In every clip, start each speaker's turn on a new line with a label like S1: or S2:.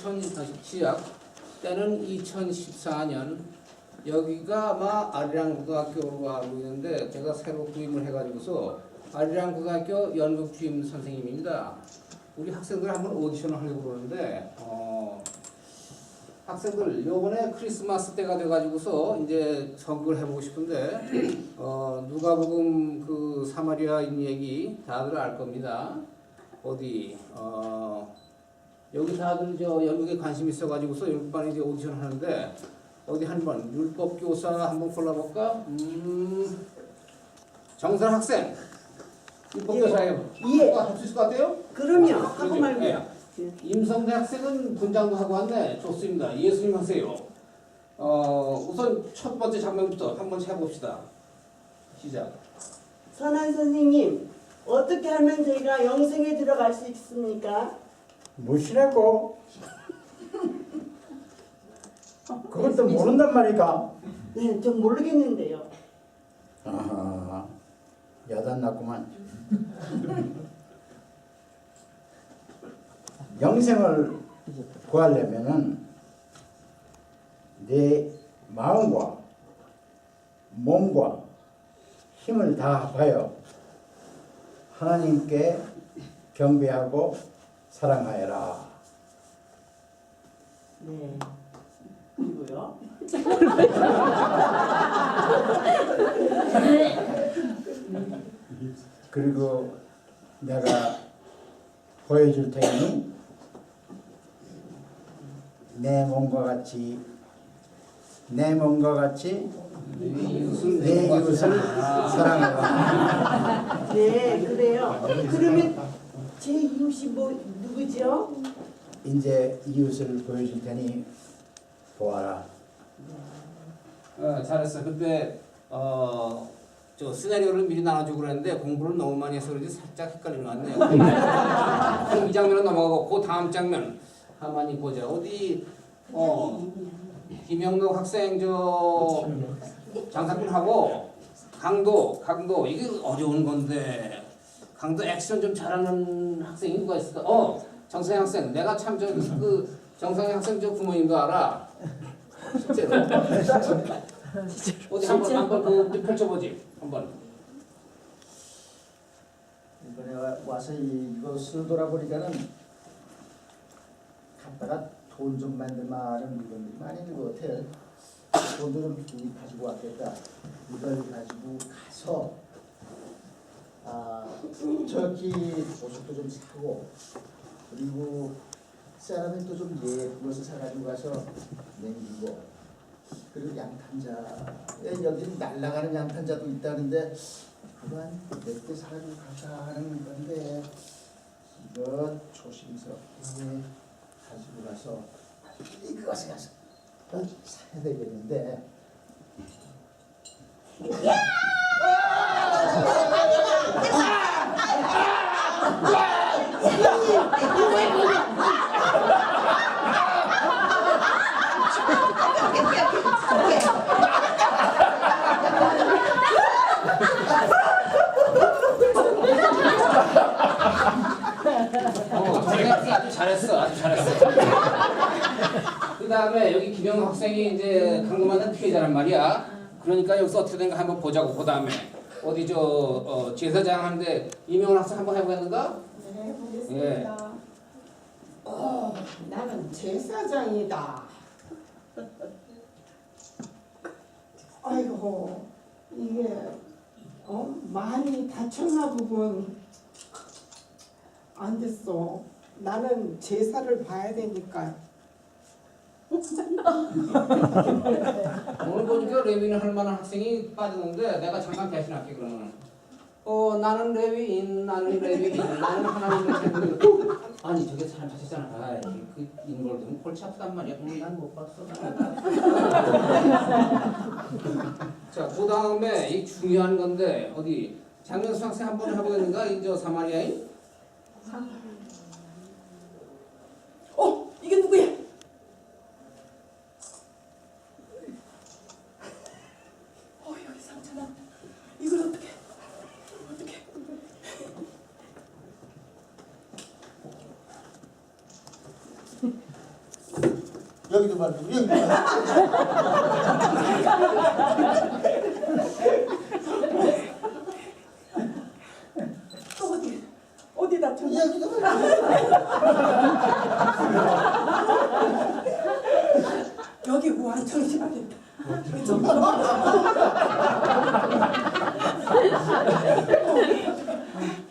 S1: 2000 시작 때는 2014년 여기가 아마 아리랑 고등학교로 알고 있는데 제가 새로 구임을 해가지고서 아리랑 고등학교 연극 주임 선생님입니다. 우리 학생들 한번 오디션을 하려고 그러는데 어, 학생들 요번에 크리스마스 때가 돼가지고서 이제 선곡을 해보고 싶은데 어, 누가복음 그 사마리아인 얘기 다들 알 겁니다. 어디 어, 여기 다들 저 연극에 관심 있어가지고서 연극반에 이제 오디션 하는데 어디 한번 율법 교사 한번 골라볼까? 음, 정선 학생 율법
S2: 예.
S1: 교사예요.
S2: 예.
S1: 할수 있을 것 같아요?
S2: 그럼요.
S1: 아,
S2: 하고
S1: 그러죠.
S2: 말고요.
S1: 예. 임성대 학생은 분장도 하고 왔네. 좋습니다. 예수님 하세요. 어, 우선 첫 번째 장면부터 한번 해봅시다. 시작.
S2: 선한 선생님, 어떻게 하면 저희가 영생에 들어갈 수 있습니까?
S3: 무시라고? 그것도 모른단 말이까?
S2: 네, 좀 모르겠는데요.
S3: 아하, 야단 났구만. 영생을 구하려면은 내 마음과 몸과 힘을 다하여 하나님께 경배하고 사랑하여라.
S2: 네. 그리고요.
S3: 그리고 내가 보여줄 테니 내 몸과 같이 내 몸과 같이 내 이웃을
S1: 아,
S3: 사랑하라.
S2: 네, 그래요. 그러면 제 이웃이 뭐 누구죠?
S3: 이제 이웃을 보여줄 테니 보아라.
S1: 어, 잘했어. 근데 어, 저 시나리오를 미리 나눠주고 그랬는데 공부를 너무 많이 해서 그런지 살짝 헷갈리는 것 같네요. 그럼 이 장면은 넘어가고 그 다음 장면 가만히 보자. 어디 어 김영록 학생 저 장사꾼하고 강도 강도 이게 어려운 건데 강도 액션 좀 잘하는 학생이 누가 있을까? 어 정상희 학생 내가 참 저 그 정상희 학생 저 부모님도 알아. 실제로. 어디 한번 한번 그 펼쳐보지 한번.
S4: 이번에 와- 와서 이- 이것을 돌아보니까는 갔다가 돈 좀 만들만한 물건들이 많이 있는 것 같아. 돈도 좀 가지고 왔겠다. 이걸 가지고 가서 아 저기 보석도 좀 사고 그리고 사람이 또좀 예쁜 것을 사가지고 가서 남기고 그리고 양탄자 예, 여기 날아가는 양탄자도 있다는데 그만 몇개 사가지고 가자 하는 건데 이거 조심스럽게 가지고 가서 그것을 가서 어, 사야 되겠는데.
S1: 어, 정상희 학생 아주 잘했어, 아주 잘했어. 그 다음에 여기 김영호 학생이 이제 강금한테 피해자란 말이야. 그러니까 여기서 어떻게 된가 한번 보자고. 그 다음에 어디 저 어, 제사장 하는데 이명훈 학생 한번 해보겠는가?
S5: 네, 보겠습니다. 어, 나는 제사장이다. 아이고, 이게 어, 많이 다쳤나 보군. 안 됐어. 나는 제사를 봐야 되니까.
S1: 오늘 보니까 레위인 할 만한 학생이 빠졌는데 내가 잠깐 대신할게 그러면. 어 나는 레위인 나는 레위인 나는 하나님의 temple. 아니 저게 사람. 아이 그 인걸 좀 골치 아프단 말이야. 음, 난못 봤어. 자, 그 다음에 이 중요한 건데 어디 장명수 학생 한번 해보겠는가? 이저 사마리아인?
S5: 어, 이게 누구야? 어, 여기 상처 났다. 이걸 어떻게? 어떻게?
S4: 만들고 여기
S5: 또 어디 어디 다쳤냐?
S4: 여기도
S5: 여기 완전 심하겠다. 좀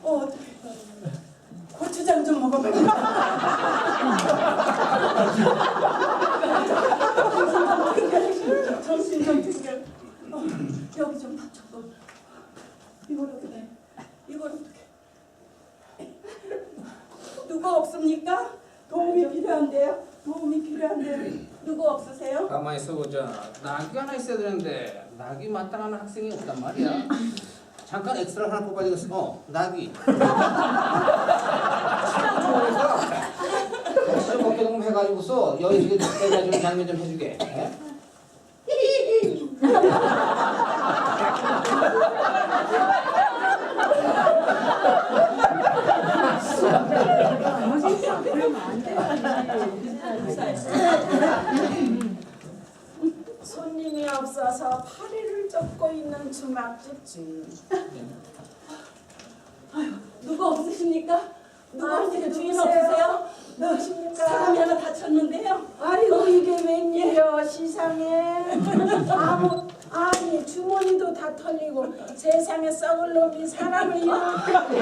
S5: 어. 고추장 좀 먹어봐. 정신 좀 챙겨. 어, 여기 좀 다쳤고. 이걸 어떻게? 이걸 어떻게? 누구 없습니까? 도움이 필요한데요. 도움이 필요한데 누구 없으세요?
S1: 가만히 있어 보자. 낙이 하나 있어야 되는데 낙이 마땅한 학생이 없단 말이야. 잠깐 엑스트라 하나 뽑아주겠어. 어, 낙이. 좋으니까 혹시 좀 해가지고서 여기 지금 해가지고 장면 좀 해주게. 예?
S6: 손님이 없어서 파리를 접고 있는 주막집 주인.
S5: 누구 없으십니까? 누구
S6: 아,
S5: 없으세요? 주인? 없으세요?
S6: 누구십니까?
S5: 사람이 하나 다쳤는데요.
S6: 아이고 이게 웬일이여 시상에 아무 아니 주머니도 다 털리고 세상에 썩을 놈이 사람을 이렇게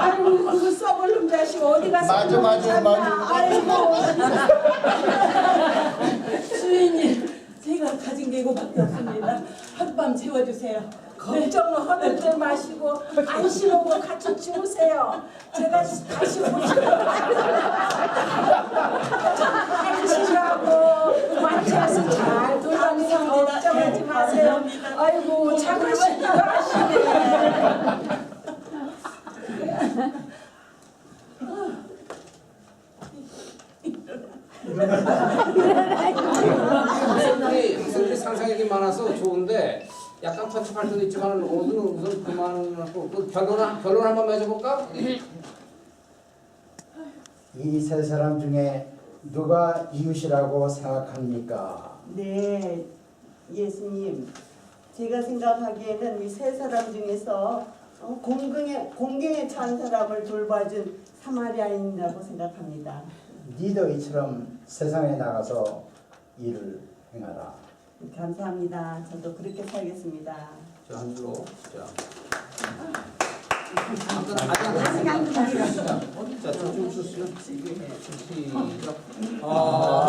S6: 아이고 그 썩을 놈 자식 어디 가서
S4: 맞아, 맞아. 맞아.
S6: 아이고
S5: 주인님, 제가 가진 게 이거밖에 없습니다. 하룻밤 재워주세요.
S6: 걱정을 허들들 마시고 안심 오고 같이 주무세요. 제가 다시 안심하고 완치해서 잘 돌아다니는 걱정하지 마세요. 아이고 작으시기도 하시네.
S1: 그만하고 그 결론 결론 한번 맺어볼까?
S3: 이 세 사람 중에 누가 이웃이라고 생각합니까?
S2: 네, 예수님. 제가 생각하기에는 이 세 사람 중에서 어, 공경에 공경에 처한 사람을 돌봐준 사마리아인이라고 생각합니다.
S3: 니도 이처럼 세상에 나가서 일을 행하라.
S2: 감사합니다. 저도 그렇게 살겠습니다.
S1: 자, 한 줄로. 자. 자. 시작. 아.